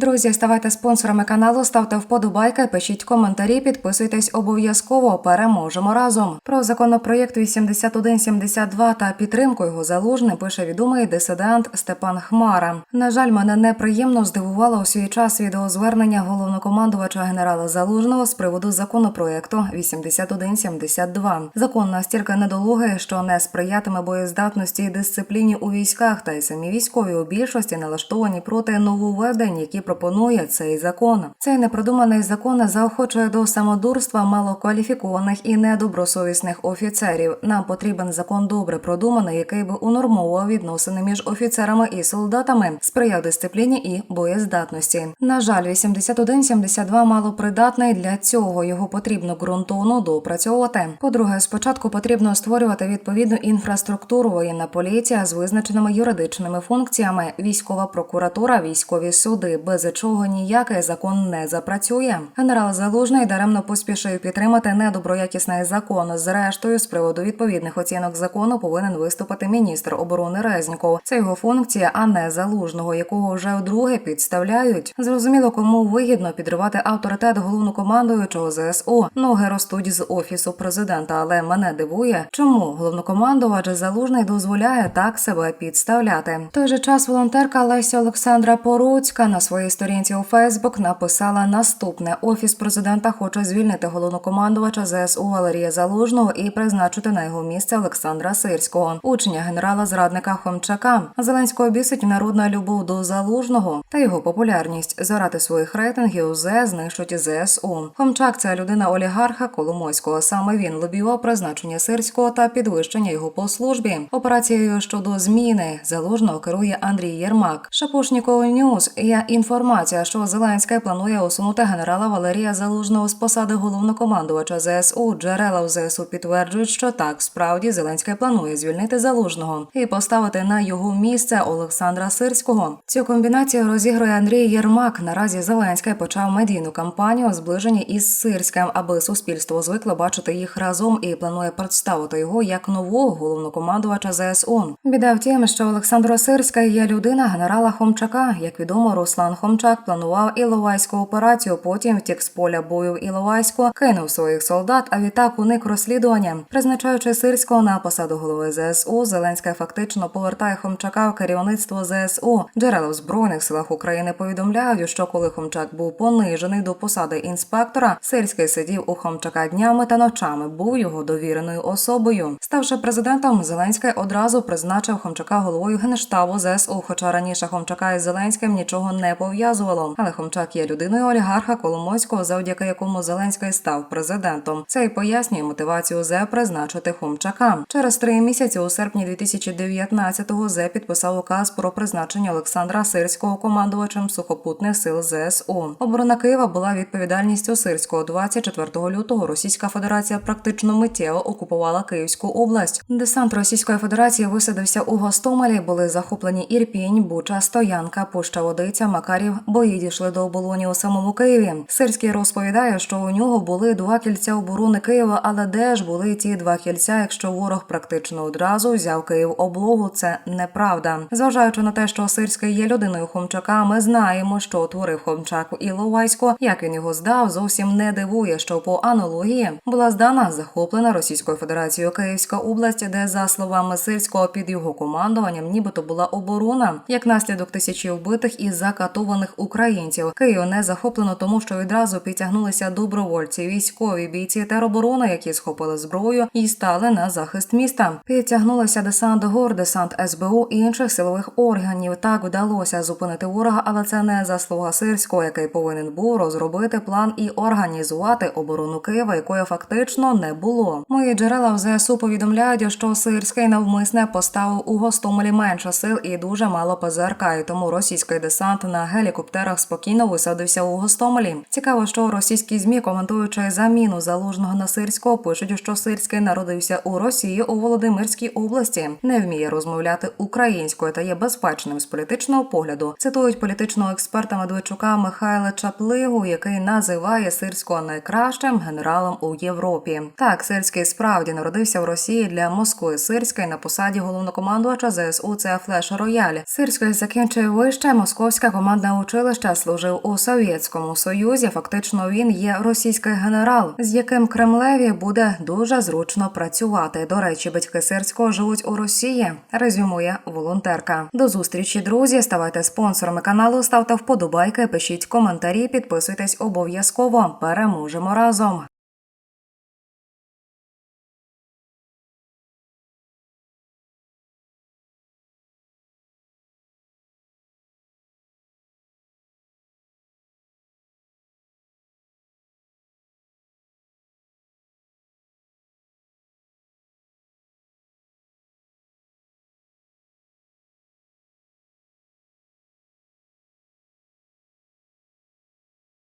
Друзі, ставайте спонсорами каналу, ставте вподобайки, пишіть коментарі, підписуйтесь обов'язково. Переможемо разом. Про законопроєкт 8172 та підтримку його залужним пише відомий дисидент Степан Хмара. На жаль, мене неприємно здивувало у свій час відеозвернення головнокомандувача генерала Залужного з приводу законопроєкту 8172. Закон настільки недолугий, що не сприятиме боєздатності і дисципліні у військах, та й самі військові у більшості налаштовані проти нововведень, які пропонує цей закон. Цей непродуманий закон заохочує до самодурства малокваліфікованих і недобросовісних офіцерів. Нам потрібен закон добре продуманий, який би унормовував відносини між офіцерами і солдатами, сприяв дисципліні і боєздатності. На жаль, 8172 мало придатний для цього. Його потрібно ґрунтовно доопрацьовувати. По-друге, спочатку потрібно створювати відповідну інфраструктуру воєнна поліція з визначеними юридичними функціями, військова прокуратура, військові суди, без чого ніякий закон не запрацює. Генерал Залужний даремно поспішив підтримати недоброякісний закон. Зрештою, з приводу відповідних оцінок закону повинен виступити міністр оборони Резніков. Це його функція, а не залужного, якого вже вдруге підставляють. Зрозуміло, кому вигідно підривати авторитет головнокомандуючого ЗСУ. Ноги ростуть з офісу президента, але мене дивує, чому головнокомандувач залужний дозволяє так себе підставляти. В той же час волонтерка Леся Олександра Поруцька на своїй сторінці у Фейсбук написала наступне: офіс президента хоче звільнити головнокомандувача ЗСУ Валерія Залужного і призначити на його місце Олександра Сирського, учня генерала зрадника Хомчака. Зеленського бісить народна любов до залужного та його популярність заради своїх рейтингів зе знищують ЗСУ. Хомчак це людина олігарха Коломойського. Саме він лобіював призначення сирського та підвищення його по службі. Операцією щодо зміни залужного керує Андрій Єрмак. Шапошніков Ньюс є інформація, що Зеленський планує усунути генерала Валерія Залужного з посади головнокомандувача ЗСУ. Джерела в ЗСУ підтверджують, що так справді Зеленський планує звільнити залужного і поставити на його місце Олександра Сирського. Цю комбінацію розігрує Андрій Єрмак. Наразі Зеленський почав медійну кампанію зближення із Сирським, аби суспільство звикло бачити їх разом і планує представити його як нового головнокомандувача ЗСУ. Біда в тім, що Олександр Сирський є людина генерала Хомчака. Як відомо, Руслан Хомчак планував Іловайську операцію. Потім втік з поля бою в Іловайську, кинув своїх солдат, а відтак уник розслідування. Призначаючи Сирського на посаду голови ЗСУ, Зеленський фактично повертає Хомчака в керівництво ЗСУ. Джерела в збройних силах України повідомляють, що коли Хомчак був понижений до посади інспектора, Сирський сидів у Хомчака днями та ночами, був його довіреною особою. Ставши президентом, Зеленський одразу призначив Хомчака головою генштабу ЗСУ. Хоча раніше Хомчака із Зеленським нічого не пов'язувало. Але Хомчак є людиною олігарха Коломойського, завдяки якому Зеленський став президентом. Це й пояснює мотивацію зе призначити Хомчака. Через три місяці у серпні 2019-го зе підписав указ про призначення Олександра Сирського командувачем сухопутних сил ЗСУ. Оборона Києва була відповідальністю Сирського. 24 лютого Російська Федерація практично миттєво окупувала Київську область. Десант Російської Федерації висадився у Гостомелі. Були захоплені Ірпінь, Буча, Стоянка, Пуща Водиця, Макарів. Бої дійшли до оболоні у самому Києві. Сирський розповідає, що у нього були два кільця оборони Києва, але де ж були ті два кільця, якщо ворог практично одразу взяв Київ облогу? Це неправда. Зважаючи на те, що Сирський є людиною Хомчака, ми знаємо, що утворив Хомчак у Іловайську. Як він його здав, зовсім не дивує, що по аналогії була здана захоплена Російською Федерацією Київська область, де за словами Сирського під його командуванням, нібито була оборона, як наслідок тисячі вбитих і закатованих українців. Київ не захоплено, тому що відразу підтягнулися добровольці, військові бійці тероборони, які схопили зброю і стали на захист міста. Підтягнулися десант ГОР, десант СБУ і інших силових органів. Так вдалося зупинити ворога, але це не заслуга Сирського, який повинен був розробити план і організувати оборону Києва, якої фактично не було. Мої джерела в ЗСУ повідомляють, що Сирський навмисне поставив у Гостомелі менше сил і дуже мало ПЗРК, і тому російський десант на гелікоптерах спокійно висадився у Гостомелі. Цікаво, що російські змі, коментуючи заміну залужного на сирського, пишуть, що Сирський народився у Росії у Володимирській області, не вміє розмовляти українською та є безпечним з політичного погляду. Цитують політичного експерта Медведчука Михайла Чаплигу, який називає сирського найкращим генералом у Європі. Так, сирський справді народився в Росії для Москви. Сирський на посаді головнокомандувача ЗСУ це флеш рояль. Сирський закінчив вище московське командне воєнне училище служив у Совєтському Союзі. Фактично він є російський генерал, з яким Кремлеві буде дуже зручно працювати. До речі, батьки Сирського живуть у Росії. Резюмує волонтерка. До зустрічі, друзі. Ставайте спонсорами каналу, ставте вподобайки, пишіть коментарі, підписуйтесь обов'язково. Переможемо разом.